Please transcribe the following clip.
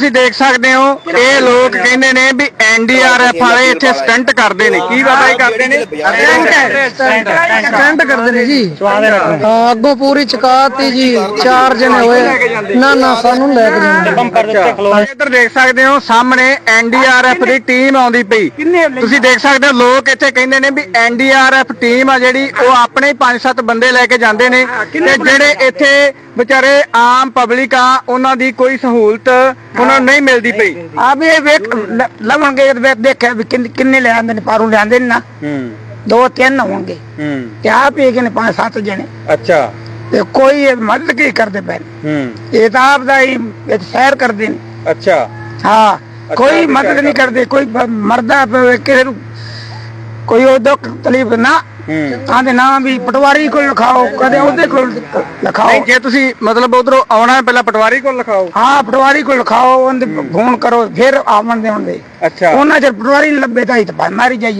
ਤੁਸੀਂ ਦੇਖ ਸਕਦੇ ਹੋ ਇਹ ਲੋਕ ਕਹਿੰਦੇ ਨੇ ਵੀ ਐਨਡੀਆਰਐਫ ਵਾਲੇ ਇੱਥੇ ਸਟੰਟ ਕਰਦੇ ਨੇ। ਕੀ ਬਾਬਾ ਜੀ ਕਰਦੇ ਨੇ? ਸਟੈਂਡ ਕਰਦੇ ਨੇ ਜੀ। ਹਾਂ, ਅੱਗੋਂ ਪੂਰੀ ਚਕਾਤੀ ਜੀ। ਚਾਰ ਜਣੇ ਹੋਏ। ਨਾ ਨਾ ਸਾਨੂੰ ਲੈ ਕੇ ਜਾਂਦੇ। ਇੱਧਰ ਦੇਖ ਸਕਦੇ ਹੋ ਸਾਹਮਣੇ ਐਨਡੀਆਰਐਫ ਦੀ ਟੀਮ ਆਉਂਦੀ ਪਈ। ਤੁਸੀਂ ਦੇਖ ਸਕਦੇ ਹੋ ਲੋਕ ਇੱਥੇ ਕਹਿੰਦੇ ਨੇ ਵੀ ਐਨਡੀਆਰਐਫ ਟੀਮ ਆ ਜਿਹੜੀ ਉਹ ਆਪਣੇ ਹੀ 5-7 ਬੰਦੇ ਲੈ ਕੇ ਜਾਂਦੇ ਨੇ। ਤੇ ਜਿਹੜੇ ਇੱਥੇ ਵਿਚਾਰੇ ਆਮ ਪਬਲਿਕ ਆ ਉਹਨਾਂ ਦੀ ਕੋਈ ਸਹੂਲਤ ਉਹਨਾਂ ਨੂੰ ਨਹੀਂ ਮਿਲਦੀ ਪਈ। ਆ ਵੀ ਇਹ ਵੇਖ ਲ- ਲਵਣਗੇ ਵੇਖ ਦੇਖਿਆ ਵੀ ਕਿੰਨ- ਕਿੰਨੇ ਲੈ ਆਂਦੇ ਨੇ ਪਾਰੂ ਲਿਆਂਦੇ ਨੇ ਨਾ। ਹੂੰ। ਦੋ ਤਿੰਨ ਹੋਣਗੇ। ਹੂੰ। ਤੇ ਆਪ ਹੀ ਹੈਗੇ ਨੇ ਪੰਜ ਸੱਤ ਜਣੇ। ਅੱਛਾ। ਤੇ ਕੋਈ ਇਹ ਮਦਦ ਕੀ ਕਰਦੇ ਪਏ ਨੇ। ਹੂੰ। ਇਹ ਤਾਂ ਆਪ ਦਾ ਹੀ ਇੱਕ ਸੈਰ ਕਰਦੇ ਨੇ। ਅੱਛਾ। ਹਾਂ ਕੋਈ ਮਦਦ ਨਹੀਂ ਕਰਦੇ ਕੋਈ ਬ- ਮਰਦਾ ਕਿਸੇ ਨੂੰ ਕੋਈ ਉਹ ਦੁੱਖ ਤਕਲੀਫ ਨਾ ਹੂੰ। ਆਂਦੇ ਨਾ ਵੀ ਪਟਵਾਰੀ ਕੋਲ ਲਿਖਾਓ ਕਦੇ ਉਹਦੇ ਕੋਲ ਲਿਖਾਓ। ਨਹੀਂ ਜੇ ਤੁਸੀਂ ਮਤਲਬ ਉਧਰੋਂ ਆਉਣਾ ਹੈ ਪਹਿਲਾਂ ਪਟਵਾਰੀ ਕੋਲ ਲਿਖਾਓ। ਹਾਂ ਪਟਵਾਰੀ ਕੋਲ ਲਿਖਾਓ ਉਹਦੇ ਫੋਨ ਕਰੋ ਫਿਰ ਆਵਣ ਦੇ ਹੁੰਦੇ। ਅੱਛਾ। ਉਹਨਾਂ ਚਿਰ ਪਟਵਾਰੀ ਨੀ ਲੱਭੇ ਤਾਂ ਹੀ ਤਾਂ ਮਾਰੀ ਜਾਈਓ।